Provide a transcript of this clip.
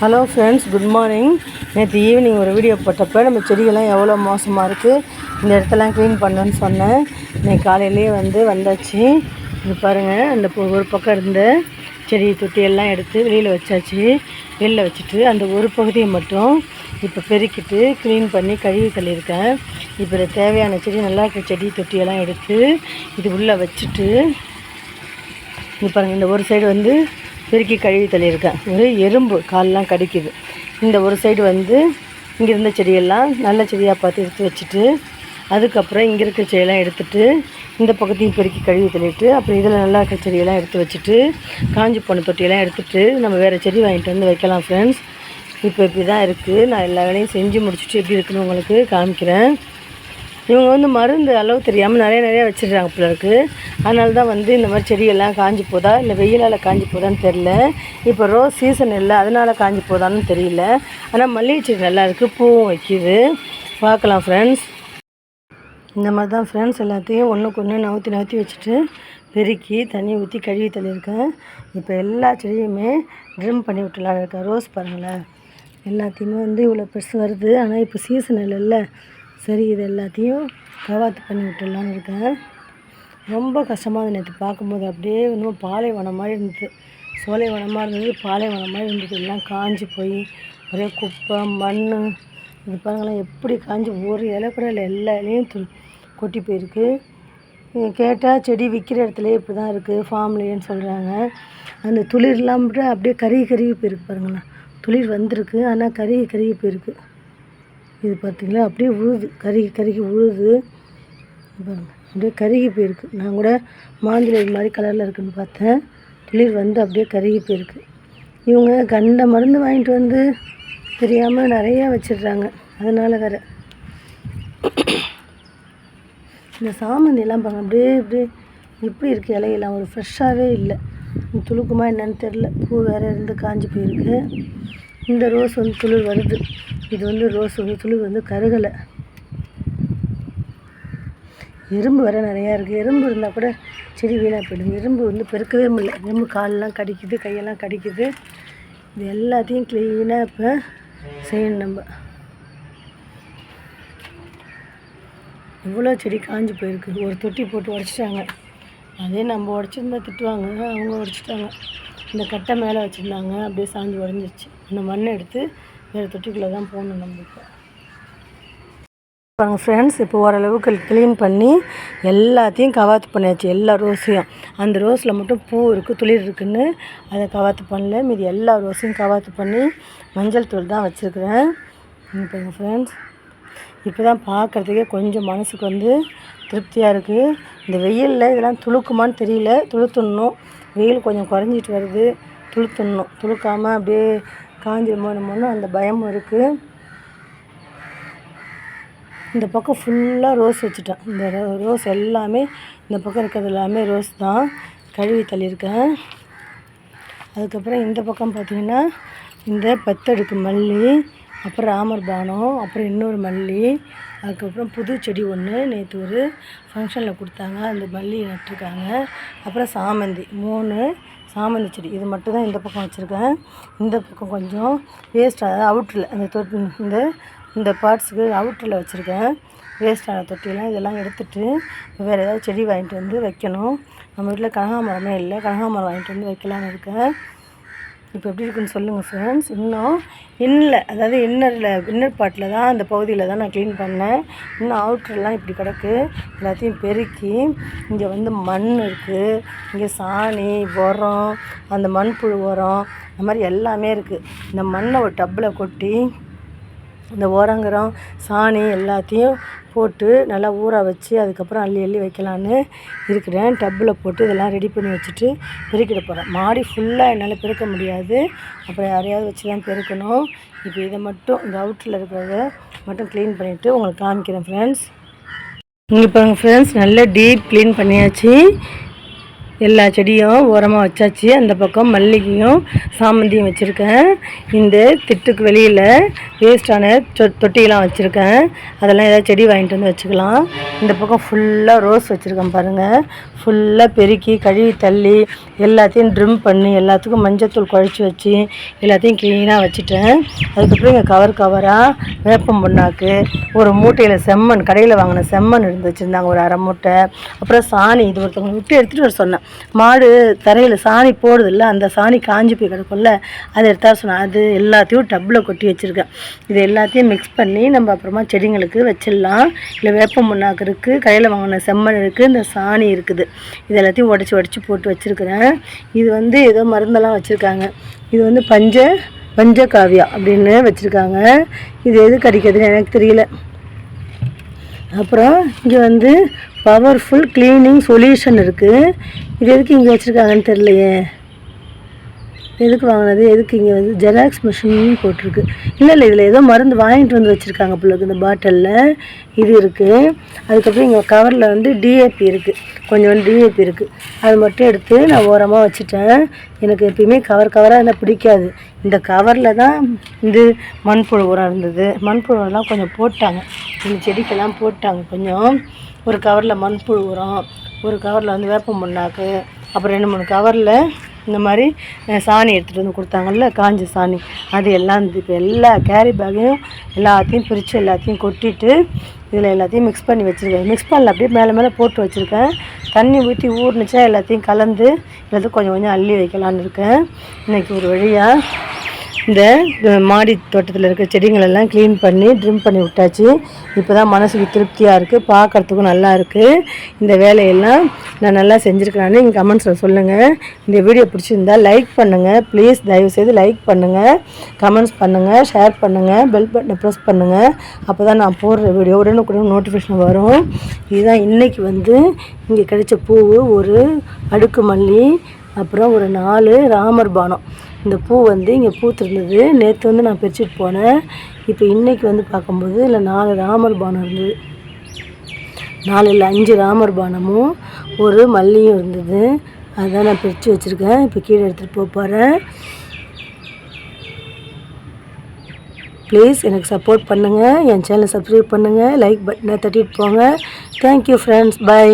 Hello friends good morning நேற்று evening ஒரு video போட்டப்போ நம்ம செடிகள்லாம் எவ்வளோ மோசமாக இருக்குது இந்த இடத்தெல்லாம் க்ளீன் பண்ணேன்னு சொன்னேன். இன்னைக்கு காலையிலேயே வந்து வந்தாச்சு. இது பாருங்கள் அந்த ஒரு பக்கம் இருந்த செடி தொட்டியெல்லாம் எடுத்து வெளியில் வச்சாச்சு. வெளியில் வச்சுட்டு அந்த ஒரு பகுதியை மட்டும் இப்போ பெருக்கிட்டு க்ளீன் பண்ணி கழுவி தள்ளியிருக்கேன். இப்போ தேவையான செடி நல்லா இருக்க செடி தொட்டியெல்லாம் எடுத்து இது உள்ளே வச்சுட்டு இது பாருங்கள் இந்த ஒரு சைடு வந்து பெருக்கி கழுவி தள்ளியிருக்கேன். ஒரு எறும்பு கால்லாம் கடிக்குது. இந்த ஒரு சைடு வந்து இங்கே இருந்த செடியெல்லாம் நல்ல செடியாக பார்த்து எடுத்து வச்சுட்டு அதுக்கப்புறம் இங்கே இருக்க செடியெல்லாம் எடுத்துட்டு இந்த பக்கத்தையும் பெருக்கி கழுவி தள்ளிட்டு அப்புறம் இதில் நல்லா இருக்கிற செடியெல்லாம் எடுத்து வச்சுட்டு காஞ்சி போன தொட்டியெல்லாம் எடுத்துகிட்டு நம்ம வேறு செடி வாங்கிட்டு வந்து வைக்கலாம் ஃப்ரெண்ட்ஸ் இப்போ இப்படி தான் இருக்குது நான் எல்லா வேலையும் செஞ்சு முடிச்சுட்டு எப்படி இருக்குன்னு உங்களுக்கு காமிக்கிறேன். இவங்க வந்து மருந்து அளவு தெரியாமல் நிறைய நிறைய வச்சுருக்காங்க பிள்ளைக்கு அதனால தான் வந்து இந்த மாதிரி செடியெல்லாம் காஞ்சி போதா இல்லை வெயிலால் காஞ்சி போதான்னு தெரில இப்போ ரோஸ் சீசன் இல்லை அதனால் காஞ்சி போதான்னு தெரியல. ஆனால் மல்லிகை செடி நல்லா இருக்குது பூவும் வைக்கிது. பார்க்கலாம் ஃப்ரெண்ட்ஸ் இந்த மாதிரி தான் ஃப்ரெண்ட்ஸ் எல்லாத்தையும் ஒன்றுக்கு ஒன்று நவுத்தி நவுத்தி வச்சுட்டு பெருக்கி தண்ணி ஊற்றி கழுவி தள்ளியிருக்கேன். இப்போ எல்லா செடியுமே ட்ரிம் பண்ணி விட்டுலான்னு இருக்கேன். ரோஸ் பாருங்களேன். எல்லாத்தையுமே வந்து இவ்வளோ பெருசு வருது. ஆனால் இப்போ சீசன் இல்லைல்ல. சரி இது எல்லாத்தையும் கவாத்து பண்ணி விட்டுடலான்னு இருக்கேன். ரொம்ப கஷ்டமாக இருந்தது நேற்று பார்க்கும்போது. அப்படியே இன்னும் பாலைவனம் மாதிரி இருந்தது. சோலைவனமாக இருந்தது பாலைவனம் மாதிரி இருந்தது. எல்லாம் காஞ்சி போய் ஒரே குப்பை மண் இது பாருங்களேன் எப்படி காஞ்சி ஒரு இலை கூட இல்லை எல்லா இலையும் கொட்டி போயிருக்கு. கேட்டால் செடி விற்கிற இடத்துல இப்படி தான் இருக்குது ஃபார்ம்லேன்னு சொல்கிறாங்க அந்த துளிர்லாம் கூட அப்படியே கருகி கருகி போயிருக்கு பாருங்களேன். துளிர் வந்திருக்கு ஆனால் கருகி கருகி போயிருக்கு. இது பார்த்திங்களா? அப்படியே உழுது கருகி கருகி உழுது. அப்படியே கருகி போயிருக்கு. நான் கூட மாந்திரை மாதிரி கலரில் இருக்குன்னு பார்த்தேன். துளிர் வந்து அப்படியே கருகி போயிருக்கு. இவங்க கண்ட மருந்து வாங்கிட்டு வந்து தெரியாமல் நிறையா வச்சிடுறாங்க. அதனால் வேறு. இந்த சாமந்தி எல்லாம் பாருங்க அப்படியே அப்படியே எப்படி இருக்குது இலையெல்லாம்? ஒரு ஃப்ரெஷ்ஷாகவே இல்லை. துளுக்குமா என்னன்னு தெரில பூ வேறு இருந்து காஞ்சி போயிருக்கு. இந்த ரோஸ் வந்து துளிர் வருது. இது வந்து ரோஸ் வந்து துளி வந்து கருகலை. எறும்பு வர நிறையா இருக்குது எறும்பு இருந்தால் கூட செடி வீணாக போயிடும். எறும்பு வந்து பெருக்கவே முடியல. எறும்பு காலெல்லாம் கடிக்குது கையெல்லாம் கடிக்குது. இது எல்லாத்தையும் க்ளீனாக இப்போ செய்யணும் நம்ம. இவ்வளோ செடி காஞ்சி போயிருக்கு. ஒரு தொட்டி போட்டு உடச்சிட்டாங்க. அதே நம்ம உடச்சிருந்தா திட்டுவாங்க. அவங்க உடச்சிட்டாங்க. இந்த கட்டை மேலே வச்சுருந்தாங்க. அப்படியே சாஞ்சி உடஞ்சிருச்சு. அந்த மண்ணை எடுத்து வேறு தொட்டிக்குள்ளே தான் போகணும் நம்ம பாருங்கள் ஃப்ரெண்ட்ஸ் இப்போ ஓரளவுக்கு க்ளீன் பண்ணி எல்லாத்தையும் கவாத்து பண்ணியாச்சு எல்லா ரோஸையும் அந்த ரோஸில் மட்டும் பூ இருக்குது துளிர் இருக்குன்னு அதை கவாத்து பண்ணல. மீதி எல்லா ரோஸையும் கவாத்து பண்ணி மஞ்சள் தூள் தான் வச்சுருக்குறேன். பாருங்கள் ஃப்ரெண்ட்ஸ் இப்போ தான் பார்க்குறதுக்கே கொஞ்சம் மனசுக்கு வந்து திருப்தியாக இருக்குது இந்த வெயிலில் இதெல்லாம் துளுக்குமான்னு தெரியல துளுத்துடணும். வெயில் கொஞ்சம் குறைஞ்சிட்டு வருது. துளுத்துடணும் துளுக்காமல் அப்படியே காஞ்சிருமோ அந்த பயமும் இருக்குது இந்த பக்கம் ஃபுல்லாக ரோஸ் வச்சுட்டேன். இந்த ரோ- ரோஸ் எல்லாமே இந்த பக்கம் இருக்கிறது எல்லாமே ரோஸ் தான். கழுவி தள்ளியிருக்கேன். அதுக்கப்புறம் இந்த பக்கம் பார்த்திங்கன்னா இந்த பத்தடுக்கு மல்லி அப்புறம் ராமர் பானம் அப்புறம் இன்னொரு மல்லி அதுக்கப்புறம் புது செடி ஒன்று நேற்று ஒரு ஃபங்க்ஷனில் கொடுத்தாங்க. அந்த மல்லி நட்டிருக்காங்க. அப்புறம் சாமந்தி. மூணு சாமந்தி செடி. இது மட்டும் தான் இந்த பக்கம் வச்சுருக்கேன். இந்த பக்கம் கொஞ்சம் வேஸ்ட் அதாவது அவுட்டரில் அந்த தொட்டி இந்த இந்த பார்ட்ஸுக்கு அவுட்டரில் வச்சுருக்கேன். வேஸ்டான தொட்டியெல்லாம் இதெல்லாம் எடுத்துட்டு வேறு ஏதாவது செடி வாங்கிட்டு வந்து வைக்கணும். நம்ம வீட்டில் கனகாமரமே இல்லை. கனகாமரம் வாங்கிட்டு வந்து வைக்கலான்னு இருக்கேன். இப்போ எப்படி இருக்குன்னு சொல்லுங்கள் ஃப்ரெண்ட்ஸ் இன்னும் இன்னில் அதாவது இன்னரில் இன்னர் பாட்டில் தான் அந்த பகுதியில் தான் நான் க்ளீன் பண்ணேன். இன்னும் அவுட்டர்லாம் இப்படி கிடக்கு. எல்லாத்தையும் பெருக்கி இங்கே வந்து மண் இருக்குது இங்கே சாணி உரம் அந்த மண்புழு உரம் அந்த மாதிரி எல்லாமே இருக்குது இந்த மண்ணை ஒரு டப்பில் கொட்டி இந்த ஓரங்கரம் சாணி எல்லாத்தையும் போட்டு நல்லா ஊற வச்சு அதுக்கப்புறம் அள்ளி அள்ளி வைக்கலான்னு இருக்கிறேன். டப்பில் போட்டு இதெல்லாம் ரெடி பண்ணி வச்சுட்டு பெருக்கிட போகிறேன் மாடி ஃபுல்லாக என்னால் பெருக்க முடியாது. அப்புறம் யாரையாவது வச்சு தான் பெருக்கணும். இப்போ இதை மட்டும் இந்த அவுட்டரில் இருக்கிறத மட்டும் க்ளீன் பண்ணிவிட்டு உங்களுக்கு காமிக்கிறேன் ஃப்ரெண்ட்ஸ் இங்கே பாருங்கள் ஃப்ரெண்ட்ஸ் நல்லா டீப் க்ளீன் பண்ணியாச்சு. எல்லா செடியும் ஓரமாக வச்சாச்சு. அந்த பக்கம் மல்லிகையும் சாமந்தியும் வச்சுருக்கேன். இந்த திட்டுக்கு வெளியில் வேஸ்டான தொ தொட்டியெல்லாம் வச்சுருக்கேன். அதெல்லாம் ஏதாவது செடி வாங்கிட்டு வந்து வச்சுக்கலாம். இந்த பக்கம் ஃபுல்லாக ரோஸ் வச்சுருக்கேன் பாருங்கள் ஃபுல்லாக பெருக்கி கழுவி தள்ளி எல்லாத்தையும் ட்ரிம் பண்ணி எல்லாத்துக்கும் மஞ்சத்தூள் குழச்சி வச்சு எல்லாத்தையும் க்ளீனாக வச்சுட்டேன். அதுக்கப்புறம் இங்கே கவர் கவராக வேப்பம் புண்ணாக்கு ஒரு மூட்டையில் செம்மண் கடையில் வாங்கின செம்மண் இருந்து வச்சுருந்தாங்க ஒரு அரை மூட்டை. அப்புறம் சாணி இது ஒருத்தவங்க விட்டு எடுத்துகிட்டு வர சொன்னேன். மாடு தரையில் சாணி போடுதில்ல அந்த சாணி காஞ்சி போய் கிடக்கும்ல அதை எடுத்தா சொன்னால் அது எல்லாத்தையும் டப்பில் கொட்டி வச்சுருக்கேன். இது எல்லாத்தையும் மிக்ஸ் பண்ணி நம்ம அப்புறமா செடிங்களுக்கு வச்சிடலாம். இல்லை வேப்பம் முன்னாக்கு இருக்குது கடையில் வாங்கின செம்மண் இருக்குது இந்த சாணி இருக்குது. இது எல்லாத்தையும் உடச்சி உடச்சி போட்டு வச்சுருக்கிறேன். இது வந்து ஏதோ மருந்தெல்லாம் வச்சுருக்காங்க. இது வந்து பஞ்ச பஞ்சகாவியா அப்படின்னு வச்சுருக்காங்க. இது எது கிடைக்கிறதுன்னு எனக்கு தெரியல. அப்புறம் இங்கே வந்து பவர்ஃபுல் க்ளீனிங் சொல்யூஷன் இருக்குது இது எதுக்கு இங்கே வச்சுருக்காங்கன்னு தெரியலையே. எதுக்கு வாங்கினது? எதுக்கு இங்கே வந்து ஜெராக்ஸ் மிஷின் போட்டிருக்கு. இல்லை இல்லை இதில் ஏதோ மருந்து வாங்கிட்டு வந்து வச்சுருக்காங்க பிள்ளைக்கு இந்த பாட்டிலில் இது இருக்குது அதுக்கப்புறம் இங்கே கவரில் வந்து டிஏபி இருக்குது கொஞ்சம் டிஏபி இருக்குது அது மட்டும் எடுத்து நான் ஓரமாக வச்சுட்டேன். எனக்கு எப்பயுமே கவர் கவராக இருந்தால் பிடிக்காது. இந்த கவரில் தான் இது மண்புழு உரம் இருந்தது. மண்புழு உரம்லாம் கொஞ்சம் போட்டாங்க. இந்த செடிக்கெல்லாம் போட்டாங்க. கொஞ்சம் ஒரு கவரில் மண்புழு உரம் ஒரு கவரில் வந்து வேப்பம் புண்ணாக்கு அப்புறம் ரெண்டு மூணு கவரில் இந்த மாதிரி சாணி எடுத்துகிட்டு வந்து கொடுத்தாங்கல்ல காஞ்ச சாணி. அது எல்லாம் இப்போ எல்லா கேரி பேக்கையும் எல்லாத்தையும் பிரித்து எல்லாத்தையும் கொட்டிட்டு இதில் எல்லாத்தையும் மிக்ஸ் பண்ணி வச்சுருக்கேன். மிக்ஸ் பண்ணல அப்படியே மேலே மேலே போட்டு வச்சுருக்கேன். தண்ணி ஊற்றி ஊறுனுச்சா எல்லாத்தையும் கலந்து எல்லாத்தையும் கொஞ்சம் கொஞ்சம் அள்ளி வைக்கலான்னு இருக்கேன். இன்றைக்கி ஒரு வழியாக இந்த மாடி தோட்டத்தில் இருக்க செடிங்களெல்லாம் க்ளீன் பண்ணி ட்ரிம் பண்ணி விட்டாச்சு. இப்போ தான் மனசுக்கு திருப்தியாக இருக்குது பார்க்குறதுக்கும் நல்லா இருக்குது இந்த வேலையெல்லாம் நான் நல்லா செஞ்சுருக்கேன்னு நீங்கள் கமெண்ட்ஸில் சொல்லுங்கள் இந்த வீடியோ பிடிச்சிருந்தா லைக் பண்ணுங்கள் ப்ளீஸ் தயவுசெய்து லைக் பண்ணுங்கள் கமெண்ட்ஸ் பண்ணுங்கள் ஷேர் பண்ணுங்கள் பெல் பட்டனை ப்ரெஸ் பண்ணுங்கள் அப்போ தான் நான் போடுற வீடியோ உடனுக்குடன் நோட்டிஃபிகேஷன் வரும். இதுதான் இன்றைக்கி வந்து இங்கே கிடைச்ச பூ ஒரு அடுக்கு மல்லி அப்புறம் ஒரு நாலு ராமர் பானம். இந்த பூ வந்து இங்கே பூத்திருந்தது. நேற்று வந்து நான் பிரிச்சுட்டு போனேன். இப்போ இன்றைக்கி வந்து பார்க்கும்போது இல்லை நாலு ராமர் பானம் இருந்தது. நாலு இல்லை அஞ்சு ராமர் பானமும் ஒரு மல்லியும் இருந்தது. அதுதான் நான் பிரித்து வச்சுருக்கேன். இப்போ கீழே எடுத்துகிட்டு போக போகிறேன் ப்ளீஸ் எனக்கு சப்போர்ட் பண்ணுங்கள் என் சேனலை சப்ஸ்கிரைப் பண்ணுங்கள் லைக் பட்டனை தட்டிட்டு போங்க. Thank you friends by